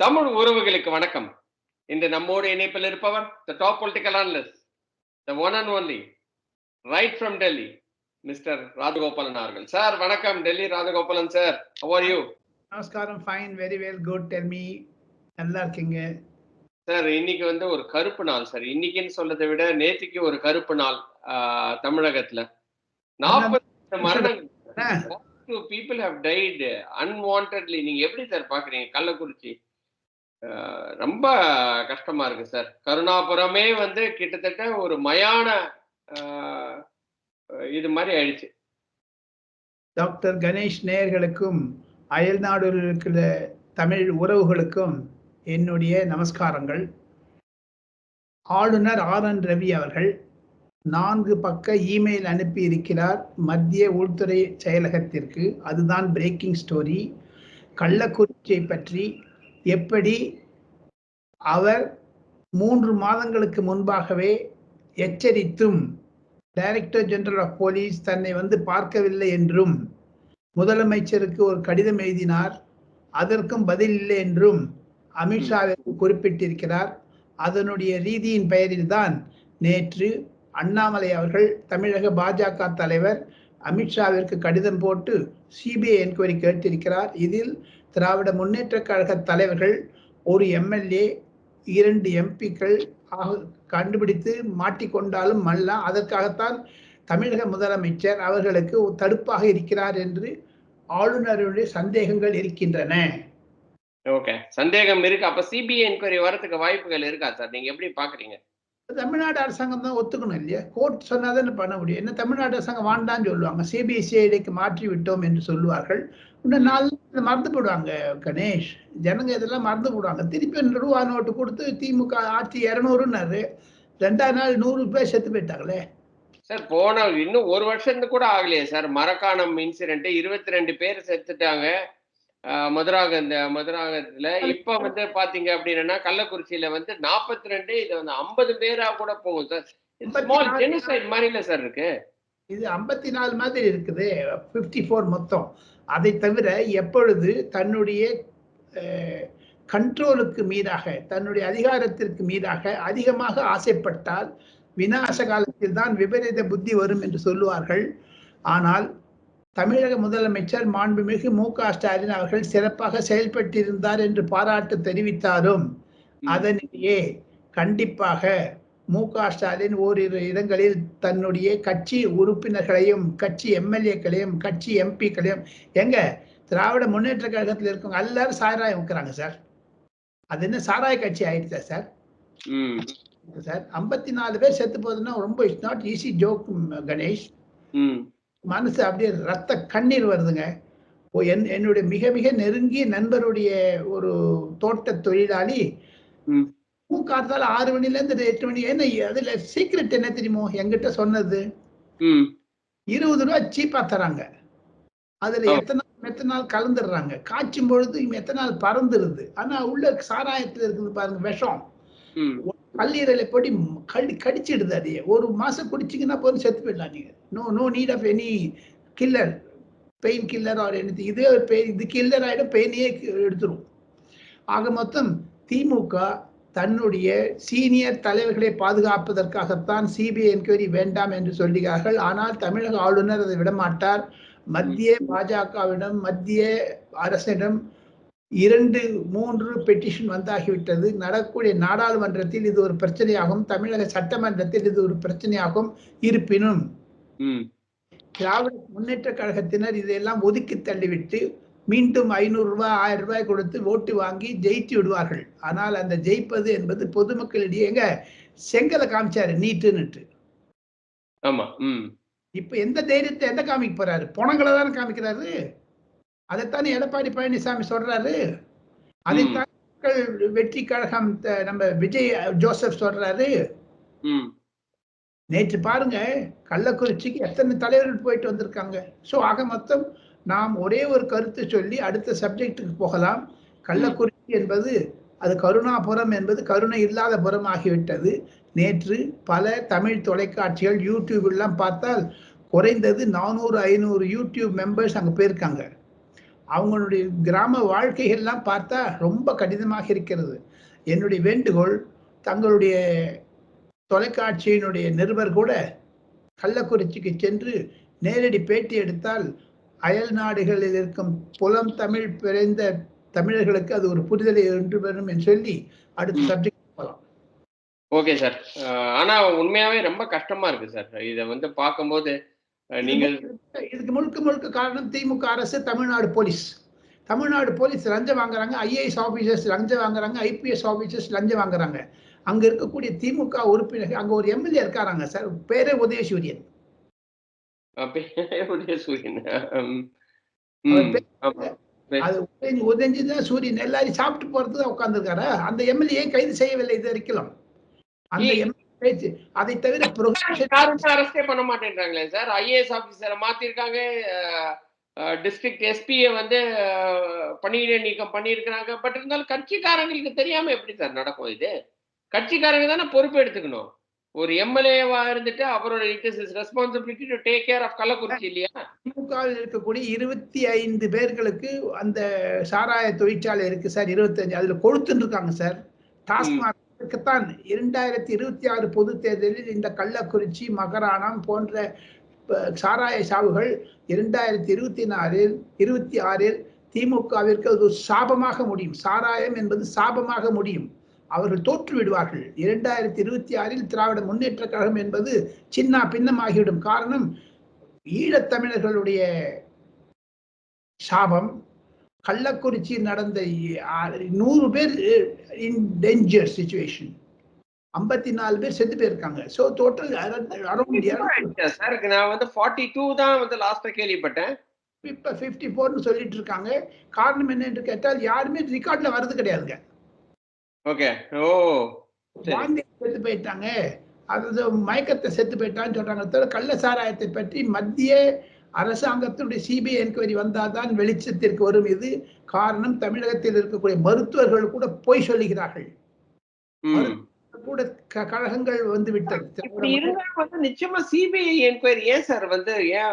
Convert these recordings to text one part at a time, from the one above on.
தமிழ் உறவுகளுக்கு வணக்கம். இன்று நம்மோடு இணைப்பில் இருப்பவர் the top political analyst the one and only right from Delhi mister Rajagopalan அவர்கள். சார் வணக்கம் Delhi Rajagopalan sir how are you நமஸ்காரம் fine very well good tell me நல்லா இருக்கீங்க? சார் இன்னைக்கு வந்து ஒரு கருப்பு நாள் சார் இன்னைக்குன்னு சொல்றதை விட நேற்றுக்கு ஒரு கருப்பு நாள் தமிழகத்துல. நாற்பது மரணங்கள். பீப்புள் ஹவ் டைட் அன்வான்ட்லி நீங்க எப்படி சார் பாக்குறீங்க? கள்ளக்குறிச்சி. ரொம்ப கஷ்டமா இருக்கு சார். கருணாபுரமே வந்து கிட்டத்தட்ட ஒரு மயான இது மாதிரி ஆயிடுச்சு. டாக்டர் கணேஷ் நேயர்களுக்கும் அயல்நாடுகளில் இருக்கிற தமிழ் உறவுகளுக்கும் என்னுடைய நமஸ்காரங்கள். ஆளுநர் ஆர் என் ரவி அவர்கள் நான்கு பக்க இமெயில் அனுப்பி இருக்கிறார் மத்திய உள்துறை செயலகத்திற்கு. அதுதான் பிரேக்கிங் ஸ்டோரி கள்ளக்குறிச்சியை பற்றி எப்படி அவர் மூன்று மாதங்களுக்கு முன்பாகவே எச்சரித்தும் டைரக்டர் ஜெனரல் ஆஃப் போலீஸ் தன்னை வந்து பார்க்கவில்லை என்றும் முதலமைச்சருக்கு ஒரு கடிதம் எழுதினார். அதற்கும் பதில் இல்லை என்றும் அமித்ஷாவிற்கு குறிப்பிட்டிருக்கிறார். அதனுடைய ரீதியின் பெயரில்தான் நேற்று அண்ணாமலை அவர்கள் தமிழக பாஜக தலைவர் அமித்ஷாவிற்கு கடிதம் போட்டு சிபிஐ என்கொயரி கேட்டிருக்கிறார். இதில் திராவிட முன்னேற்ற கழக தலைவர்கள் ஒரு எம்எல்ஏ இரண்டு எம்பிக்கள் கண்டுபிடித்து மாட்டிக்கொண்டாலும் அல்ல. அதற்காகத்தான் தமிழக முதலமைச்சர் அவர்களுக்கு தடுப்பாக இருக்கிறார் என்று ஆளுநருடைய சந்தேகங்கள் இருக்கின்றன. ஓகே. சந்தேகம் இருக்கு. அப்ப சிபிஐ என்கொயரி வரதுக்கு வாய்ப்புகள் இருக்கா சார்? நீங்க எப்படி பாக்குறீங்க? தமிழ்நாடு அரசாங்கம் தான் ஒத்துக்கணும் இல்லையா? கோர்ட் சொன்னாதானே பண்ண முடியும். என்ன தமிழ்நாடு அரசாங்கம் வேண்டான்னு சொல்லுவாங்க. சிபிஎஸ்சிஐடிக்கு மாற்றி விட்டோம் என்று சொல்லுவார்கள். இன்னும் நாலு நாள் மறந்து போடுவாங்க கணேஷ். ஜனங்க இதெல்லாம் மறந்து போடுவாங்க திருப்பி ரூபா நோட்டு கொடுத்து திமுக ஆட்சி இரநூறுன்னாரு. ரெண்டாவது நாள் நூறு பேர் செத்து போயிட்டாங்களே. சார் போன இன்னும் ஒரு வருஷத்துக்கு கூட ஆகலையே சார். மரக்காணம் இன்சிடென்ட் இருபத்தி ரெண்டு பேர் செத்துட்டாங்க. மதுராக இந்த மதுராகத்துல. இப்ப வந்து பாத்தீங்க அப்படின்னா கள்ளக்குறிச்சியில வந்து நாற்பத்தி ரெண்டு இது வந்து ஐம்பது பேரா கூட போகும் சார். ஜெனிசைட் மாதிரி இல்ல சார் இருக்கு. இது ஐம்பத்தி நாலு மாதிரி இருக்குது. ஃபிஃப்டி ஃபோர் மொத்தம். அதை தவிர எப்பொழுது தன்னுடைய கண்ட்ரோலுக்கு மீதாக தன்னுடைய அதிகாரத்திற்கு மீதாக அதிகமாக ஆசைப்பட்டால் விநாச காலத்தில் தான் விபரீத புத்தி வரும் என்று சொல்லுவார்கள். ஆனால் தமிழக முதலமைச்சர் மாண்புமிகு மு க ஸ்டாலின் அவர்கள் சிறப்பாக செயல்பட்டிருந்தார் என்று பாராட்டு தெரிவித்தாலும் அதனிடையே கண்டிப்பாக மு க ஸ்டாலின் ஓரிரு இடங்களில் தன்னுடைய கட்சி உறுப்பினர்களையும் கட்சி எம்எல்ஏக்களையும் கட்சி எம்பிக்களையும் எங்க? திராவிட முன்னேற்ற கழகத்தில் இருக்கவங்க எல்லாரும் சாராயம் வைக்கிறாங்க சார். அது என்ன சாராய கட்சி ஆயிடுச்சா சார்? ம். சார் ஐம்பத்தி நாலு பேர் செத்து போகுதுன்னா ரொம்ப it's not easy joke Ganesh. ம். மனசு அப்படியே ரத்த கண்ணீர் வருதுங்க. என் என்னுடைய மிக மிக நெருங்கிய நண்பருடைய ஒரு தோட்ட தொழிலாளி ம். காத்தால ஆறு மணில இருந்து எட்டு மணி. என்ன அதுல சீக்ரெட் என்ன தெரியுமோ? என்கிட்ட சொன்னது. இருபது ரூபா சீப்பா தராங்க. அதுல. எத்தனை எத்தனால் கலந்துடுறாங்க. காய்ச்சும் பொழுது எத்தனால் பறந்துருது. ஆனா உள்ள சாராயத்துல இருக்குது பாருங்க விஷம். கல்லீரலை பொடி கடி கடிச்சிடுது அதையே ஒரு மாசம் குடிச்சிங்கன்னா போதும் செத்து போயிடலாம் நீங்க no no need of any killer pain killer or any இதே ஒரு பெயின் இது கில்லர் ஆகிடும் பெயினையே எடுத்துரும். ஆக மொத்தம் திமுக தன்னுடைய சீனியர் தலைவர்களை பாதுகாப்பதற்காகத்தான் சிபிஐ என்கொயரி வேண்டாம் என்று சொல்லுகிறார்கள். ஆனால் தமிழக ஆளுநர் அதை விடமாட்டார். மத்திய பாஜகவிடம் மத்திய அரசிடம் இரண்டு மூன்று பெட்டிஷன் வந்தாகிவிட்டது. நடக்கக்கூடிய நாடாளுமன்றத்தில் இது ஒரு பிரச்சனையாகும். தமிழக சட்டமன்றத்தில் இது ஒரு பிரச்சனையாகும். இருப்பினும் திராவிட முன்னேற்ற கழகத்தினர் இதையெல்லாம் ஒதுக்கி தள்ளிவிட்டு மீண்டும் ஐநூறு ரூபாய் ஆயிரம் ரூபாய் கொடுத்து ஓட்டு வாங்கி ஜெயித்து விடுவார்கள். ஆனால் அந்த ஜெயிப்பது என்பது பொதுமக்களிடையே எங்க செங்கலை காமிச்சாரு நீட்டுன்னுட்டு ஆமா ம். இப்ப எந்த தைரியத்தை எந்த காமிக்க போறாரு? பணங்களை தானே காமிக்கிறாரு? அதைத்தானே எடப்பாடி பழனிசாமி சொல்றாரு? அதைத்தான் மக்கள் வெற்றி கழகம் நம்ம விஜய் ஜோசப் சொல்றாரு. நேற்று பாருங்க கள்ளக்குறிச்சிக்கு எத்தனை தலைவர்கள் போயிட்டு வந்திருக்காங்க. ஸோ ஆக மொத்தம் நாம் ஒரே ஒரு கருத்து சொல்லி அடுத்த சப்ஜெக்டுக்கு போகலாம். கள்ளக்குறிச்சி என்பது அது கருணாபுரம் என்பது கருணை இல்லாத புறம் ஆகிவிட்டது நேற்று பல தமிழ் தொலைக்காட்சிகள் யூடியூப் எல்லாம் பார்த்தால் குறைந்தது நானூறு ஐநூறு யூடியூப் மெம்பர்ஸ் அங்கே போயிருக்காங்க. அவங்களுடைய கிராம வாழ்க்கைகள்லாம் பார்த்தா ரொம்ப கடினமாக இருக்கிறது. என்னுடைய வேண்டுகோள் தங்களுடைய தொலைக்காட்சியினுடைய நிருபர் கூட கள்ளக்குறிச்சிக்கு சென்று நேரடி பேட்டி எடுத்தால் அயல் நாடுகளில் இருக்கும் புலம் தமிழ் பிறந்த தமிழர்களுக்கு அது ஒரு புரிதலை என்று வரும் என்று சொல்லி அடுத்த. சப்ஜெக்ட் போகலாம் ஓகே சார் ஆனா உண்மையாவே ரொம்ப கஷ்டமா இருக்கு சார் இத வந்து பார்க்கும்போது நீங்கள் இதுக்கு முழுக்க முழுக்க காரணம் திமுக அரசு தமிழ்நாடு போலீஸ். தமிழ்நாடு போலீஸ் லஞ்சம் வாங்குறாங்க ஐஏஎஸ் ஆபீசர்ஸ் லஞ்சம் வாங்குறாங்க ஐபிஎஸ் ஆபீசர்ஸ் லஞ்சம் வாங்குறாங்க. அங்க இருக்கக்கூடிய திமுக உறுப்பினர்கள் அங்க ஒரு எம்எல்ஏ இருக்காராங்க சார். பேரே உதயசூரியன். அப்ப- உதயசூரியன் ம், அவர் ம், பேர் ஆமா. அது உதயஞ்சுதான் சூரியன். எல்லாரையும் சாப்பிட்டு போறது தான் உட்கார்ந்துருக்காரு. அந்த எம்எல்ஏ கைது செய்யவில்லை இது வரைக்கும்? அந்த பேச்சு அதை தவிர அரெஸ்டே பண்ண மாட்டேன்றாங்களே சார் ஐஏஎஸ் ஆபீசரை மாத்திருக்காங்க. டிஸ்ட்ரிக்ட் எஸ்பியை வந்து பணியிட நீக்கம் பண்ணியிருக்கிறாங்க. பட் இருந்தாலும் கட்சிக்காரங்களுக்கு தெரியாம எப்படி சார் நடக்கும் இது? கட்சிக்காரங்க தானே பொறுப்பு எடுத்துக்கணும். ஒரு எம்எல்ஏவா இருந்துட்டு அவரோட it is responsibility to take care of Kallakurichi இல்லையா? திமுகவில் இருக்கக்கூடிய இருபத்தி ஐந்து பேர்களுக்கு அந்த சாராய தொழிற்சாலை இருக்கு சார் இருபத்தஞ்சு. அதுல கொளுத்துன்னு இருக்காங்க சார் டாஸ்மாகத்தான் இரண்டாயிரத்தி இருபத்தி ஆறு பொது தேர்தலில் இந்த கள்ளக்குறிச்சி மகராணம் போன்ற சாராய சாவுகள் இரண்டாயிரத்தி இருபத்தி நாலில் இருபத்தி ஆறில் திமுகவிற்கு அது சாபமாக முடியும். சாராயம் என்பது சாபமாக முடியும். அவர்கள் தோற்று விடுவார்கள் இரண்டாயிரத்தி இருபத்தி ஆறில் திராவிட முன்னேற்ற கழகம் என்பது சின்ன பின்னமாகிவிடும் காரணம் ஈழத்தமிழர்களுடைய சாபம் கள்ளக்குறிச்சி நடந்த நூறு பேர் இன் டேஞ்சர் சுச்சுவேஷன் ஐம்பத்தி நாலு பேர் செத்து போயிருக்காங்க. ஸோ டோட்டல் சார் நான் வந்து ஃபார்ட்டி டூ தான் வந்து லாஸ்டா கேள்விப்பட்டேன். இப்போ ஃபிஃப்டி ஃபோர்னு சொல்லிட்டு இருக்காங்க. காரணம் என்ன என்று கேட்டால் யாருமே ரெக்கார்ட்ல வர்றது கிடையாதுங்க. Okay oh. வாந்தி செத்து போயிட்டாங்க. அதாவது மயக்கத்தை செத்து போயிட்டான்னு சொல்றாங்க. கள்ள சாராயத்தை பற்றி மத்திய அரசாங்கத்தினுடைய சிபிஐ என்கொயரி வந்தால்தான் வெளிச்சத்திற்கு வரும். இது காரணம் தமிழகத்தில் இருக்கக்கூடிய மருத்துவர்கள் கூட பொய் சொல்லுகிறார்கள். கூட க- கழகங்கள் வந்து விட்டது. வந்து நிச்சயமா சிபிஐ என்கொயரி ஏன் சார் வந்து ஏன்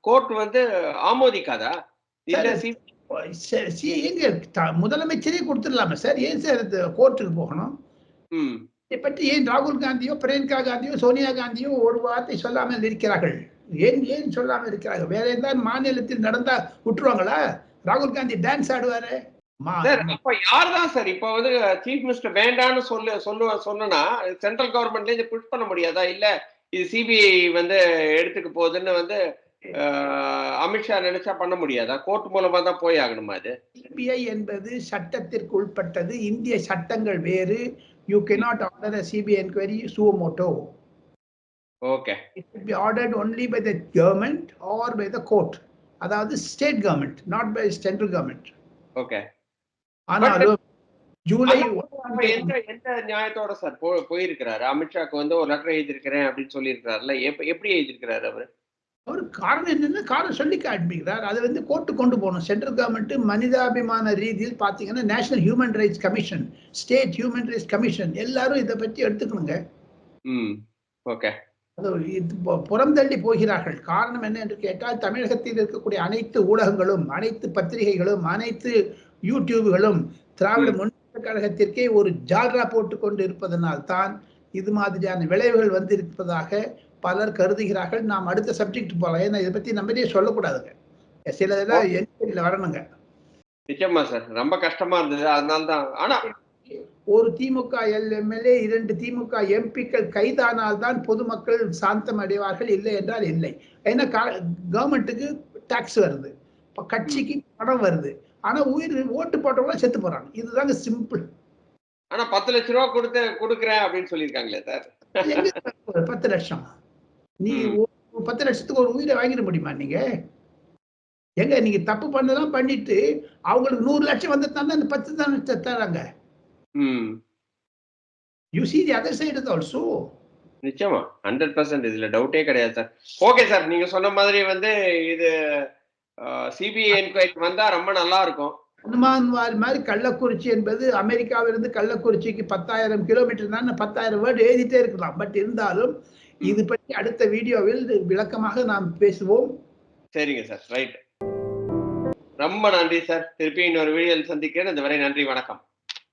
கோர்ட் வந்து ஆமோதிக்காதா? இல்ல சிபிஐ எங்க முதலமைச்சரே கொடுத்துடலாமா சார். ஏன் சார் கோர்ட்டுக்கு போகணும்? இதை பற்றி ஏன் ராகுல் காந்தியோ பிரியங்கா காந்தியோ சோனியா காந்தியோ ஒரு வார்த்தை சொல்லாமல் இருக்கிறார்கள்? ஏன் ஏன் சொல்லாமல் இருக்கிறார்கள்? வேற எதாவது மாநிலத்தில் நடந்தா விட்டுருவாங்களா? ராகுல் காந்தி டான்ஸ் ஆடுவாரு. மா- சார் அப்ப யார் தான் சார்? இப்ப வந்து சீஃப் மினிஸ்டர் வேண்டான்னு சொல்லு சொல்லுவ சொன்னா சென்ட்ரல் கவர்மெண்ட்ல இருந்து புஷ் பண்ண முடியாதா? இல்ல இது சிபிஐ வந்து எடுத்துக்க போகுதுன்னு வந்து அமித்ஷா நினைச்சா பண்ண முடியாதா? கோர்ட் மூலமா தான் போய் ஆகணுமா அது? சிபிஐ என்பது சட்டத்திற்கு உட்பட்டது. இந்திய சட்டங்கள் வேறு. You cannot order a CBI enquiry suo motu okay will be ordered only by the government or by the court. அதாவது state government not by central government okay ஆனாலும் ஜூலை எந்த எந்த நியாயத்தோட சார் போ போயிருக்கிறாரு? அமித்ஷாக்கு வந்து ஒரு லெட்டர் எழுதியிருக்கிறேன் அப்படின்னு சொல்லியிருக்கிறாருல. எப்ப எப்படி எழுதியிருக்கிறாரு அவரு? அவர் காரணம் என்னன்னா காரணம் சொல்லி காண்பிக்கிறார் அதை வந்து கோர்ட்டு கொண்டு போகணும். சென்ட்ரல் கவர்மெண்ட் மனிதாபிமான ரீதியில் பார்த்தீங்கன்னா national human rights commission state human rights commission எல்லாரும் இதை பற்றி எடுத்துக்கணுங்க. ஓகே. புறம் தள்ளி போகிறார்கள். காரணம் என்ன என்று கேட்டால் தமிழகத்தில் இருக்கக்கூடிய அனைத்து ஊடகங்களும் அனைத்து பத்திரிகைகளும் அனைத்து யூடியூப்களும் திராவிட முன்னேற்ற கழகத்திற்கே ஒரு ஜால்ரா போட்டு கொண்டு இருப்பதனால் தான் இது மாதிரியான விளைவுகள் வந்திருப்பதாக பலர் கருதுகிறார்கள். நாம் அடுத்த சப்ஜெக்ட் போகலாம் ஏன்னா இதை பத்தி நம்மளே சொல்லக்கூடாதுங்க. சில இதெல்லாம் என்கொயரியில் வரணுங்க. நிச்சயமா சார் ரொம்ப கஷ்டமா இருந்தது. அதனால தான். ஆனா ஒரு திமுக எம்எல்ஏ இரண்டு திமுக எம்பிக்கள் கைதானால் தான் பொதுமக்கள் சாந்தம் அடைவார்கள் இல்லை என்றால் இல்லை. ஏன்னா கவர்மெண்ட்டுக்கு டாக்ஸ் வருது. இப்ப கட்சிக்கு பணம் வருது. ஆனா உயிர் ஓட்டு போட்டவங்க செத்து போறாங்க. இதுதாங்க சிம்பிள் ஆனா பத்து லட்ச ரூபா கொடுத்து கொடுக்குறேன் அப்படின்னு சொல்லியிருக்காங்களே சார் பத்து லட்சம்? நீ பத்து லட்சத்துக்கு ஒரு உயிரை வாங்கிட முடியுமா நீங்க? எங்க நீங்க தப்பு பண்ணதான் பண்ணிட்டு அவங்களுக்கு நூறு லட்சம் வந்து தான் அந்த பத்து தான் லட்சம் தராங்க. ம். You see the other side also நிச்சயமா ஹண்ட்ரட் பர்சன்ட் இதுல டவுட்டே கிடையாது சார் ஓகே சார் நீங்க சொன்ன மாதிரி வந்து இது சிபிஐ என்கொயரி வந்தா ரொம்ப நல்லா இருக்கும். ஹனுமான் வால் மாதிரி கள்ளக்குறிச்சி என்பது அமெரிக்காவிலிருந்து கள்ளக்குறிச்சிக்கு பத்தாயிரம் கிலோமீட்டர் தான் பத்தாயிரம் வேர்டு எழுதிட்டே இருக்கலாம். பட் இருந்தாலும் இது பற்றி அடுத்த வீடியோவில் விளக்கமாக நாம் பேசுவோம். சரிங்க சார் ரைட். ரொம்ப நன்றி சார். திருப்பி இன்னொரு வீடியோவில் சந்திக்கிறேன். அதுவரை நன்றி வணக்கம்.